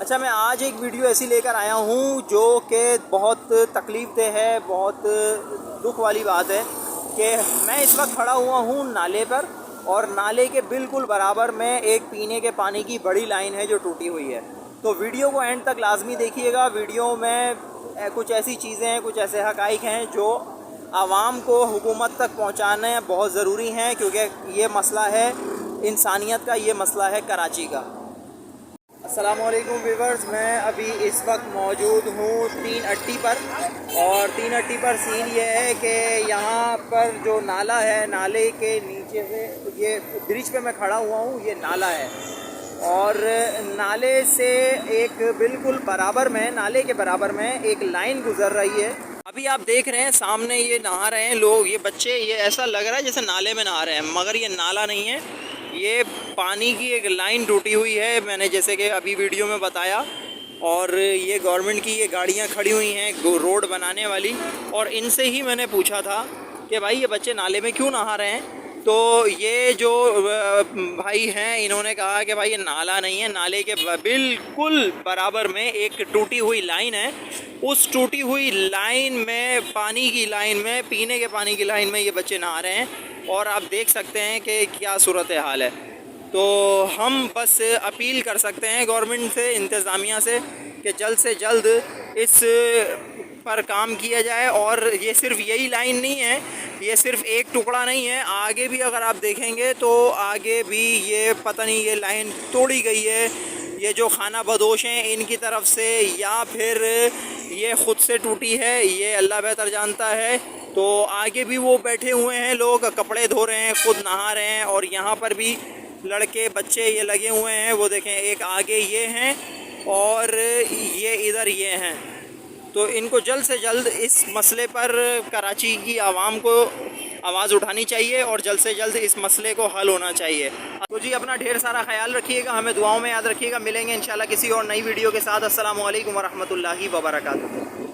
अच्छा मैं आज एक वीडियो ऐसी लेकर आया हूँ जो कि बहुत तकलीफ़ दे है, बहुत दुख वाली बात है कि मैं इस वक्त खड़ा हुआ हूँ नाले पर और नाले के बिल्कुल बराबर में एक पीने के पानी की बड़ी लाइन है जो टूटी हुई है। तो वीडियो को एंड तक लाजमी देखिएगा। वीडियो में कुछ ऐसी चीज़ें हैं, कुछ ऐसे हकाइक हैं जो आवाम को हुकूमत तक पहुँचाने बहुत ज़रूरी हैं, क्योंकि ये मसला है, इंसानियत का ये मसला है, कराची का। अस्सलाम वालेकुम व्यूवर्स मैं अभी इस वक्त मौजूद हूँ तीन अट्टी पर। और तीन अट्टी पर सीन ये है कि यहाँ पर जो नाला है, नाले के नीचे से ये ब्रिज पे मैं खड़ा हुआ हूँ, ये नाला है। और नाले से एक बिल्कुल बराबर में, नाले के बराबर में एक लाइन गुजर रही है। अभी आप देख रहे हैं, सामने ये नहा रहे हैं लोग, ये बच्चे, ये ऐसा लग रहा है जैसे नाले में नहा रहे हैं, मगर ये नाला नहीं है। ये पानी की एक लाइन टूटी हुई है, मैंने जैसे कि अभी वीडियो में बताया। और ये गवर्नमेंट की ये गाड़ियाँ खड़ी हुई हैं रोड बनाने वाली। और इनसे ही मैंने पूछा था कि भाई ये बच्चे नाले में क्यों नहा रहे हैं? तो ये जो भाई हैं, इन्होंने कहा कि भाई ये नाला नहीं है, नाले के बिल्कुल बराबर में एक टूटी हुई लाइन है। उस टूटी हुई लाइन में, पानी की लाइन में, पीने के पानी की लाइन में ये बच्चे नहा रहे हैं। और आप देख सकते हैं कि क्या सूरत हाल है। तो हम बस अपील कर सकते हैं गवर्नमेंट से, इंतज़ामिया से, कि जल्द से जल्द इस पर काम किया जाए। और ये सिर्फ़ यही लाइन नहीं है, ये सिर्फ़ एक टुकड़ा नहीं है। आगे भी अगर आप देखेंगे तो आगे भी ये, पता नहीं, ये लाइन तोड़ी गई है। ये जो खाना बदोश हैं इनकी तरफ़ से या फिर ये ख़ुद से टूटी है, ये अल्लाह बेहतर जानता है। तो आगे भी वो बैठे हुए हैं, लोग कपड़े धो रहे हैं, खुद नहा रहे हैं और यहाँ पर भी लड़के, बच्चे ये लगे हुए हैं, वो देखें, एक आगे ये हैं और ये इधर ये हैं। तो इनको जल्द से जल्द इस मसले पर कराची की आवाम को आवाज़ उठानी चाहिए और जल्द से जल्द इस मसले को हल होना चाहिए। तो जी, अपना ढेर सारा ख्याल रखिएगा, हमें दुआओं में याद रखिएगा। मिलेंगे इंशाल्लाह किसी और नई वीडियो के साथ। असल वरहमतुल्लाहि वबरकातुहू।